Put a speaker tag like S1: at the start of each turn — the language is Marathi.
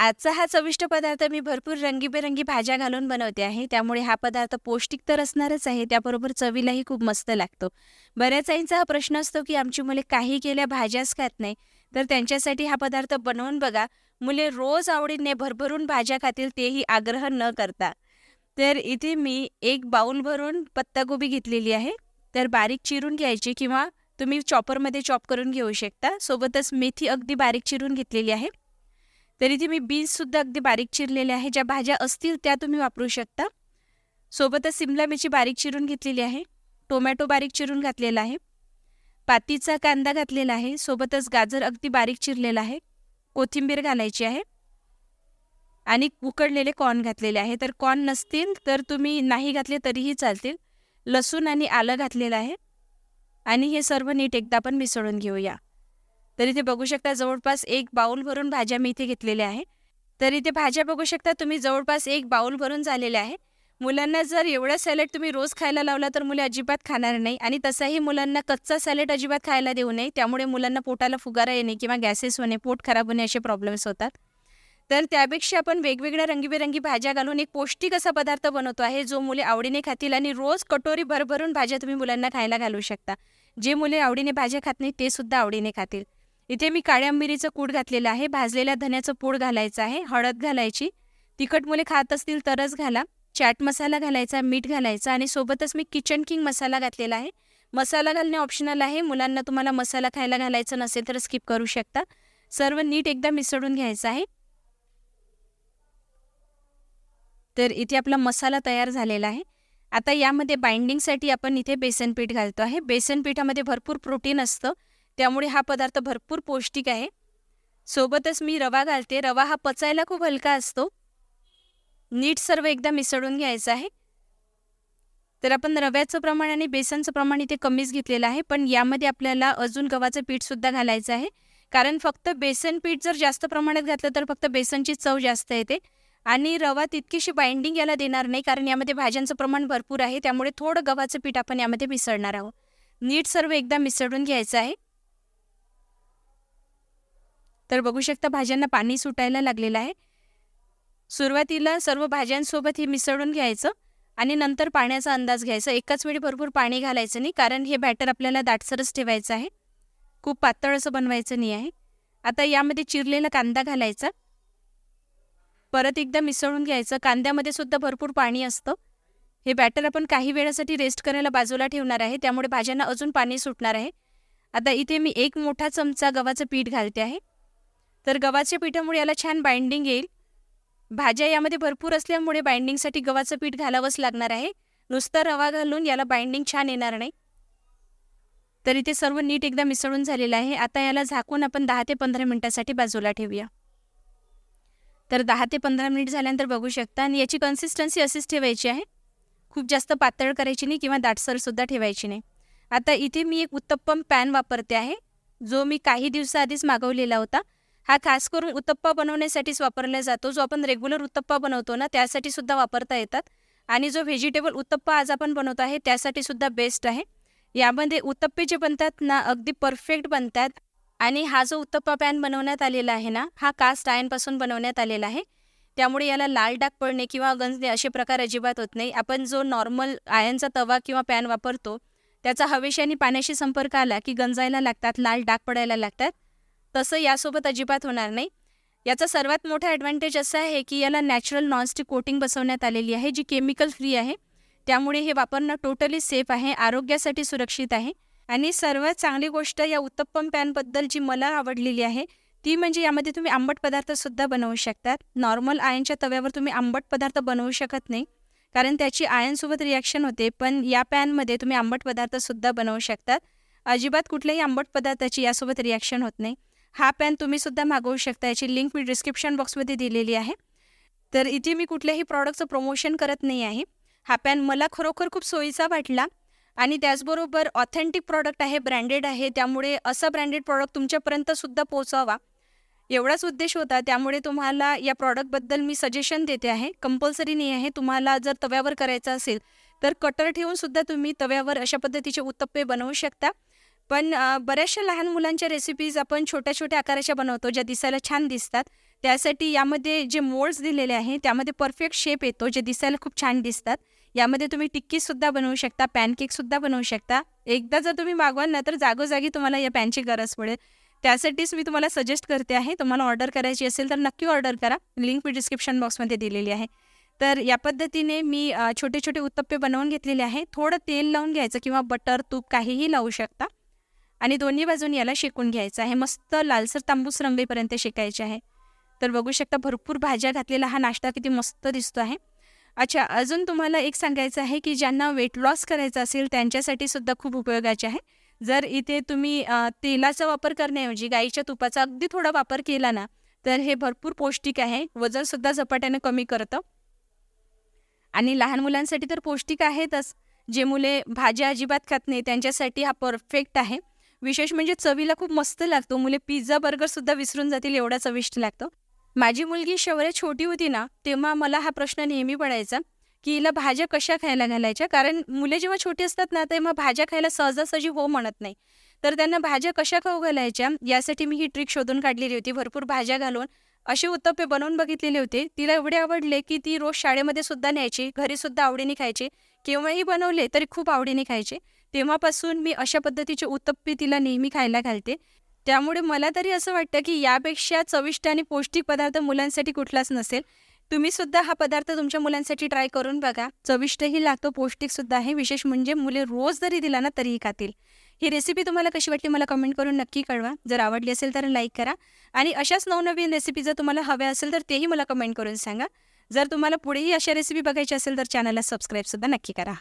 S1: आजचा हा चविष्ट पदार्थ मी भरपूर रंगीबेरंगी भाज्या घालून बनवते आहे. त्यामुळे हा पदार्थ पौष्टिक तर असणारच आहे. त्याबरोबर चवीलाही खूप मस्त लागतो. बऱ्याच आईंचा हा प्रश्न असतो की आमची मुले काही केल्या भाज्याच खात नाही. तर त्यांच्यासाठी हा पदार्थ बनवून बघा. मुले रोज आवडीने भरभरून भाज्या खातील तेही आग्रह न करता. तर इथे मी एक बाऊल भरून पत्तागोबी घेतलेली आहे. तर बारीक चिरून घ्यायची किंवा तुम्ही चॉपरमध्ये चॉप करून घेऊ शकता. सोबतच मेथी अगदी बारीक चिरून घेतलेली आहे. तर इथे मी बीन्ससुद्धा अगदी बारीक चिरलेले आहे ज्या भाज्या असतील त्या तुम्ही वापरू शकता. सोबतच सिमला मिरची बारीक चिरून घेतलेली आहे टोमॅटो बारीक चिरून घातलेला आहे पातीचा कांदा घातलेला आहे सोबतच गाजर अगदी बारीक चिरलेला आहे कोथिंबीर घालायची आहे आणि उकडलेले कॉर्न घातलेले आहे. तर कॉर्न नसतील तर तुम्ही नाही घातले तरीही चालतील. लसूण आणि आलं घातलेलं आहे आणि हे सर्व नीट एकदा आपण मिसळून घेऊया. तर इथे बघू शकता जवळपास एक बाऊल भरून भाज्या मी इथे घेतलेल्या आहे. तर इथे भाज्या बघू शकता तुम्ही जवळपास एक बाऊल भरून झालेल्या आहे. मुलांना जर एवढा सॅलेड तुम्ही रोज खायला लावला तर मुले अजिबात खाणार नाही आणि तसाही मुलांना कच्चा सॅलेड अजिबात खायला देऊ नये. त्यामुळे मुलांना पोटाला फुगारा येणे किंवा गॅसेस होणे पोट खराब होणे असे प्रॉब्लेम्स होतात. तर त्यापेक्षा आपण वेगवेगळ्या रंगीबेरंगी भाज्या घालून एक पौष्टिक असा पदार्थ बनवतो आहे जो मुले आवडीने खातील आणि रोज कटोरी भरभरून भाज्या तुम्ही मुलांना खायला घालू शकता. जे मुले आवडीने भाज्या खात नाही ते सुद्धा आवडीने खातील. इथे मी काळ्या मिरीचं कूड घातलेलं आहे भाजलेल्या धन्याचं पूड घालायचं आहे हळद घालायची. तिखट मुले खात असतील तरच घाला. चाट मसाला घालायचा मीठ घालायचा आणि सोबतच मी किचन किंग मसाला घातलेला आहे. मसाला घालणे ऑप्शनल आहे. मुलांना तुम्हाला मसाला खायला घालायचा नसेल तर स्किप करू शकता. सर्व नीट एकदा मिसळून घ्यायचं आहे. तर इथे आपला मसाला तयार झालेला आहे. आता यामध्ये बाइंडिंगसाठी आपण इथे बेसन पीठ घालतो आहे. बेसन पिठामध्ये भरपूर प्रोटीन असतं. त्यामुळे हा पदार्थ भरपूर पौष्टिक आहे. सोबतच मी रवा घालते. रवा हा पचायला खूप हलका असतो. नीट सर्व एकदा मिसळून घ्यायचं आहे. तर आपण रव्याचं प्रमाण आणि बेसनचं प्रमाण इथे कमीच घेतलेलं आहे. पण यामध्ये आपल्याला अजून गव्हाचं पीठसुद्धा घालायचं आहे. कारण फक्त बेसन पीठ जर जास्त प्रमाणात घातलं तर फक्त बेसनची चव जास्त येते. आणि रवा तितकीशी बाइंडिंग याला देणार नाही. कारण यामध्ये भाज्यांचं प्रमाण भरपूर आहे. त्यामुळे थोडं गव्हाचं पीठ आपण यामध्ये मिसळणार आहोत. नीट सर्व एकदा मिसळून घ्यायचं आहे. तर बघू शकता भाज्यांना पाणी सुटायला लागलेलं आहे. सुरुवातीला सर्व भाज्यांसोबत हे मिसळून घ्यायचं आणि नंतर पाण्याचा अंदाज घ्यायचा. एकाच वेळी भरपूर पाणी घालायचं नाही कारण हे बॅटर आपल्याला दाटसरच ठेवायचं आहे. खूप पातळ असं बनवायचं नाही आहे. आता यामध्ये चिरलेला कांदा घालायचा. परत एकदा मिसळून घ्यायचं. कांद्यामध्ये सुद्धा भरपूर पाणी असतं. हे बॅटर आपण काही वेळासाठी रेस्ट करायला बाजूला ठेवणार आहे. त्यामुळे भाज्यांना अजून पाणी सुटणार आहे. आता इथे मी एक मोठा चमचा गव्हाचं पीठ घालते आहे. तर गव्हाच्या पिठामुळे याला छान बाइंडिंग येईल. भाज्या यामध्ये भरपूर असल्यामुळे बाइंडिंगसाठी गव्हाचं पीठ घालावंच लागणार आहे. नुसतं रवा घालून याला बाइंडिंग छान येणार नाही. तर इथे सर्व नीट एकदा मिसळून झालेलं आहे. आता याला झाकून आपण दहा ते पंधरा मिनटासाठी बाजूला ठेवूया. तर दहा ते पंधरा मिनिट झाल्यानंतर बघू शकता. आणि याची कन्सिस्टन्सी अशीच ठेवायची आहे. खूप जास्त पातळ करायची नाही किंवा दाटसरसुद्धा ठेवायची नाही. आता इथे मी एक उत्तप्पम पॅन वापरते आहे. जो मी काही दिवसाआधीच मागवलेला होता. हा खास करून उत्तप्पा बनवण्यासाठीच वापरला जातो. जो आपण रेग्युलर उत्तप्पा बनवतो ना त्यासाठी सुद्धा वापरता येतात. आणि जो व्हेजिटेबल उत्तप्पा आज आपण बनवतो आहे त्यासाठी सुद्धा बेस्ट आहे. यामध्ये उत्तप्पे जे बनतात ना अगदी परफेक्ट बनतात. आणि हा जो उत्तप्पा पॅन बनवण्यात आलेला आहे ना हा कास्ट आयनपासून बनवण्यात आलेला आहे. त्यामुळे याला लाल डाग पडणे किंवा गंजणे असे प्रकार अजिबात होत नाही. आपण जो नॉर्मल आयनचा तवा किंवा पॅन वापरतो त्याचा हवेशी आणि पाण्याशी संपर्क आला की गंजायला लागतात लाल डाग पडायला लागतात. तसं यासोबत अजिबात होणार नाही. याचा सर्वात मोठा ॲडव्हान्टेज असा आहे की याला नॅचरल नॉनस्टिक कोटिंग बसवण्यात आलेली आहे जी केमिकल फ्री आहे. त्यामुळे हे वापरणं टोटली सेफ आहे आरोग्यासाठी सुरक्षित आहे. आणि सर्वात चांगली गोष्ट या उत्तप्पम पॅनबद्दल जी मला आवडलेली आहे ती म्हणजे यामध्ये तुम्ही आंबट पदार्थसुद्धा बनवू शकतात. नॉर्मल आयनच्या तव्यावर तुम्ही आंबट पदार्थ बनवू शकत नाही कारण त्याची आयनसोबत रिॲक्शन होते पण या पॅनमध्ये तुम्ही आंबट पदार्थसुद्धा बनवू शकतात. अजिबात कुठल्याही आंबट पदार्थाची यासोबत रिॲक्शन होत नाही. हा पॅन तुम्हीसुद्धा मागवू शकता. याची लिंक मी डिस्क्रिप्शन बॉक्समध्ये दिलेली आहे. तर इथे मी कुठल्याही प्रॉडक्टचं प्रमोशन करत नाही आहे. हा पॅन मला खरोखर खूप सोयीचा वाटला आणि त्याचबरोबर ऑथेंटिक प्रॉडक्ट आहे ब्रँडेड आहे. त्यामुळे असं ब्रँडेड प्रॉडक्ट तुमच्यापर्यंतसुद्धा पोचावा एवढाच उद्देश होता. त्यामुळे तुम्हाला या प्रॉडक्टबद्दल मी सजेशन देते आहे. कंपल्सरी नाही आहे. तुम्हाला जर तव्यावर करायचं असेल तर कटर ठेवून सुद्धा तुम्ही तव्यावर अशा पद्धतीचे उत्तप्पे बनवू शकता. पण बऱ्याचशा लहान मुलांच्या रेसिपीज आपण छोट्या छोट्या आकाराच्या बनवतो ज्या दिसायला छान दिसतात. त्यासाठी यामध्ये जे मोल्ड्स दिलेले आहे त्यामध्ये परफेक्ट शेप येतो जे दिसायला खूप छान दिसतात. यामध्ये तुम्ही टिक्कीसुद्धा बनवू शकता पॅनकेकसुद्धा बनवू शकता. एकदा जर तुम्ही मागवाल ना तर जागोजागी तुम्हाला या पॅनची गरज पडेल. त्यासाठीच मी तुम्हाला सजेस्ट करते आहे तुम्हाला ऑर्डर करायची असेल तर नक्की ऑर्डर करा. लिंक मी डिस्क्रिप्शन बॉक्समध्ये दिलेली आहे. तर या पद्धतीने मी छोटे छोटे उत्तप्पे बनवून घेतलेले आहे. थोडं तेल लावून घ्यायचं किंवा बटर तूप काहीही लावू शकता. आणि दोन्ही बाजून याला शेकून घ्यायचं आहे. मस्त लालसर तांबूस रंगेपर्यंत शेकायचे आहे. तर बघू शकता भरपूर भाज्या घातलेला हा नाश्ता किती मस्त दिसतो आहे. अच्छा अजून तुम्हाला एक सांगायचं आहे की ज्यांना वेट लॉस करायचं असेल त्यांच्यासाठी सुद्धा खूप उपयोगाचे आहे. जर इथे तुम्ही तेलाचा वापर करण्याऐवजी गाईच्या तुपाचा अगदी थोडा वापर केला ना तर हे भरपूर पौष्टिक आहे. वजनसुद्धा झपाट्याने कमी करतं. आणि लहान मुलांसाठी तर पौष्टिक आहेतच. जे मुले भाज्या अजिबात खात नाही त्यांच्यासाठी हा परफेक्ट आहे. विशेष म्हणजे चवीला खूप मस्त लागतो. मुले पिझ्झा बर्गर सुद्धा विसरून जातील एवढा चविष्ट लागतो. माझी मुलगी शौर्य छोटी होती ना तेव्हा मला हा प्रश्न नेहमी पडायचा की हिला भाज्या कशा खायला घालायच्या? कारण मुले जेव्हा छोटी असतात ना तेव्हा भाज्या खायला सहजासहजी हो म्हणत नाही. तर त्यांना भाज्या कशा खाऊ घालायच्या? यासाठी मी ही ट्रिक शोधून काढलेली होती. भरपूर भाज्या घालून असे उत्तप्पे बनवून बघितलेले होते. तिला एवढे आवडले की ती रोज शाळेमध्ये सुद्धा न्यायची घरी सुद्धा आवडीने खायचे. केव्हाही बनवले तरी खूप आवडीने खायचे. तेव्हापासून मी अशा पद्धतीचे उत्तप्पे तिला नेहमी खायला घालते. त्यामुळे मला तरी असं वाटतं की यापेक्षा चविष्ट आणि पौष्टिक पदार्थ मुलांसाठी कुठलाच नसेल. तुम्ही सुद्धा हा पदार्थ तुमच्या मुलांसाठी ट्राय करून बघा. चविष्टही लागतो पौष्टिक सुद्धा आहे. विशेष म्हणजे मुले रोज जरी दिला ना तरीही खातील. ही रेसिपी तुम्हाला कशी वाटली मला कमेंट करून नक्की कळवा. जर आवडली असेल तर लाईक करा. आणि अशाच नवनवीन रेसिपी जर तुम्हाला हव्या असेल तर तेही मला कमेंट करून सांगा. जर तुम्हाला पुढेही अशा रेसिपी बघायची असेल तर चॅनलला सबस्क्राईबसुद्धा नक्की करा.